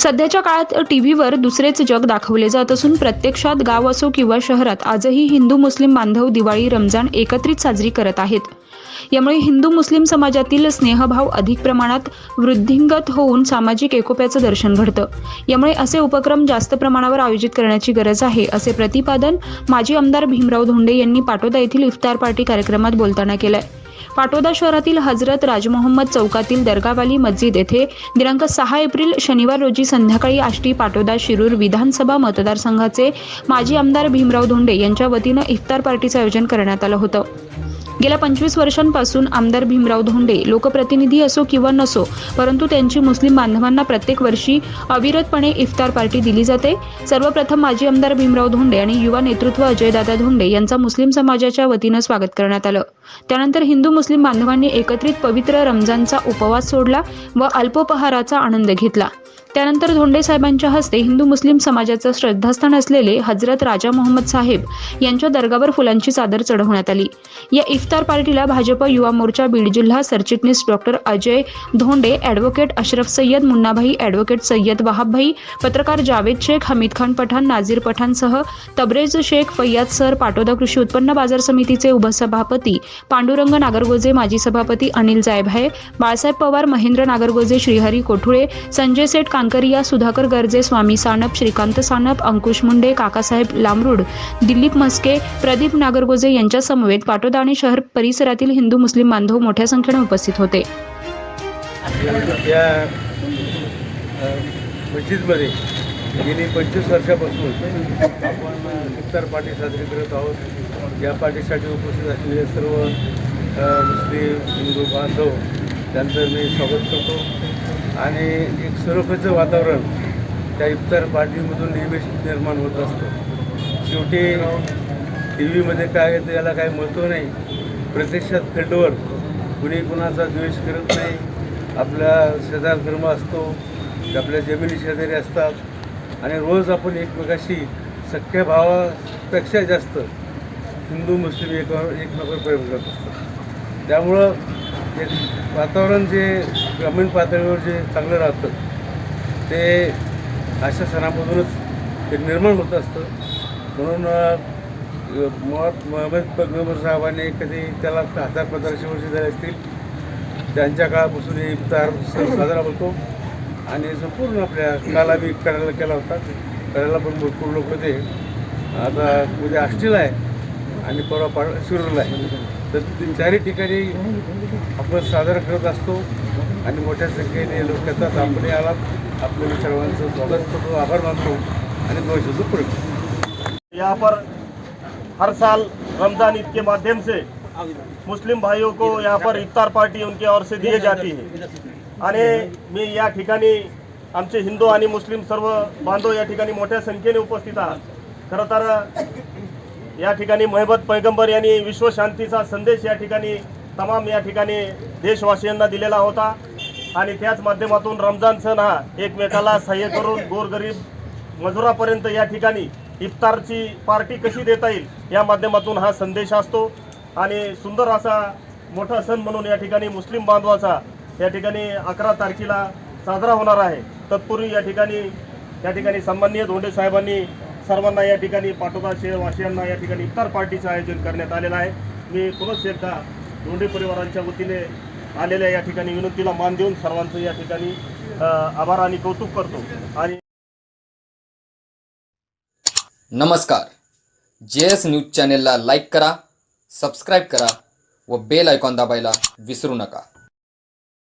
सध्याच्या काळात टी व्हीवर दुसरेच जग दाखवले जात असून प्रत्यक्षात गाव असो किंवा शहरात आजही हिंदू मुस्लिम बांधव दिवाळी रमजान एकत्रित साजरी करत आहेत. यामुळे हिंदू मुस्लिम समाजातील स्नेहभाव अधिक प्रमाणात वृद्धिंगत होऊन सामाजिक एकोप्याचं दर्शन घडतं. यामुळे असे उपक्रम जास्त प्रमाणावर आयोजित करण्याची गरज आहे असे प्रतिपादन माजी आमदार भीमराव धोंडे यांनी पाटोदा येथील इफ्तार पार्टी कार्यक्रमात बोलताना केलंय. पाटोदा शहरातील हजरत राजमोहम्मद चौकातील दर्गावाली मस्जिद येथे दिनांक सहा एप्रिल शनिवार रोजी संध्याकाळी आष्टी पाटोदा शिरूर विधानसभा मतदारसंघाचे माजी आमदार भीमराव धोंडे यांच्या वतीनं इफ्तार पार्टीचं आयोजन करण्यात आलं होतं. गेल्या पंचवीस वर्षांपासून आमदार भीमराव धोंडे लोकप्रतिनिधी असो किंवा नसो परंतु त्यांची मुस्लिम बांधवांना प्रत्येक वर्षी अविरतपणे इफ्तार पार्टी दिली जाते. सर्वप्रथम माजी आमदार भीमराव धोंडे आणि युवा नेतृत्व अजयदादा धोंडे यांचा मुस्लिम समाजाच्या वतीनं स्वागत करण्यात आलं. त्यानंतर हिंदू मुस्लिम बांधवांनी एकत्रित पवित्र रमजानचा उपवास सोडला व अल्पोपहाराचा आनंद घेतला. त्यानंतर धोंडे साहेबांच्या हस्ते हिंदू मुस्लिम समाजाचं श्रद्धास्थान असलेले हजरत राजा मोहम्मद साहेब यांच्या दर्गावर फुलांची चादर चढवण्यात आली. या इफ्तार पार्टीला भाजप युवा मोर्चा बीड जिल्हा सरचिटणीस doctor Ajay Dhonde advocate Ashraf Sayyad Munnabhai advocate Sayyad Wahabbhai पत्रकार जावेद शेख हमीद खान पठाण नाझीर पठाणसह तब्रेज शेख फय्याद सर पाटोदा कृषी उत्पन्न बाजार समितीचे उपसभापती पांडुरंग नागरगोजे माजी सभापती अनिल जायभाये बाळासाहेब पवार महेंद्र नागरगोजे श्रीहरी कोठुळे संजय सेठ कांकरिया सुधाकर गर्जे स्वामी सानप श्रीकांत सानप अंकुश मुंडे काकासाहेब लांबरूड दिलीप मस्के प्रदीप नागरगोजे यांच्या समवेत पाटोदा आणि शहर परिसरातील हिंदू मुस्लिम बांधव मोठ्या संख्येने उपस्थित होते. या मस्जिदमध्ये गेली पंचवीस वर्षापासून आपण इफ्तार पार्टी साजरी करत आहोत. या पार्टीसाठी उपस्थित असलेले सर्व मुस्लिम हिंदू बांधव त्यांचं मी स्वागत करतो. आणि एक सुरक्षेचं वातावरण त्या इफ्तार पार्टीमधून नेहमीच निर्माण होत असतं. शेवटी टी व्हीमध्ये काय येतं याला काही महत्त्व नाही. प्रत्यक्षात फील्डवर कुणी कुणाचा द्वेष करत नाही. आपला शेजार धर्म असतो आपल्या जमिनी शेजारी असतात. आणि रोज आपण एकमेकाशी सख्या भावापेक्षा जास्त हिंदू मुस्लिम एकावर एकमेकावर प्रेम करत असतात त्यामुळं एक वातावरण जे ग्रामीण पातळीवर जे चांगलं राहतं ते अशा सणामधूनच ते निर्माण होत असतं. म्हणून मुळात मोहम्मद पैगंबर साहेबांनी कधी त्याला हजार पंधराशे वर्ष झाले असतील त्यांच्या काळापासून हे इफ्तार सण साजरा होतो. आणि संपूर्ण आपल्या काला बी करायला केला होता. करायला पण भरपूर लोक होते. आता उद्या आष्टीला आहे आणि परवा पा शिरूरला आहे. तर तीन चारही ठिकाणी आपण साजरा करत असतो आणि मोठ्या संख्येने लोक येतात. आपण आलात. आपल्या सर्वांचं स्वागत करतो. आभार मानतो आणि दोन पुढे यहाँ पर हर साल रमजान ईद के माध्यम से मुस्लिम भाइयों को यहाँ पर इफ्तार पार्टी उनकी ओर से दिए जाती है। आणि मी या ठिकाणी आमचे हिंदू आणि मुस्लिम सर्व बांधव या ठिकाणी मोठ्या संख्येने उपस्थित आहात खरं तर या ठिकाणी मोहम्मद पैगंबर यांनी विश्वशांतीचा संदेश या ठिकाणी तमाम या ठिकाणी देशवासियांना दिलेला होता. आणि त्याच माध्यमातून रमजान सण हा एकमेकाला सहाय्य करून गोरगरीब मजुरापर्यंत या ठिकाणी इफ्तारची पार्टी कशी देता येईल या माध्यमातून हा संदेश असतो. आणि सुंदर असा मोठा सण म्हणून या ठिकाणी मुस्लिम बांधवाचा या ठिकाणी अकरा तारखेला साजरा होणार आहे. तत्पूर्वी या ठिकाणी या ठिकाणी सन्माननीय धोंडे साहेबांनी सर्वांना या ठिकाणी पाटोदा शहरवासियांना या ठिकाणी इफ्तार पार्टीचं आयोजन करण्यात आलेलं आहे. मी पुनश्च एकदा धोंडे परिवारांच्या वतीने आलेल्या या ठिकाणी विनंतीला मान देऊन सर्वांचं या ठिकाणी आभार आणि कौतुक करतो. आणि नमस्कार. जे एस न्यूज चॅनेलला लाईक करा सबस्क्राईब करा व बेल आयकॉन दाबायला विसरू नका.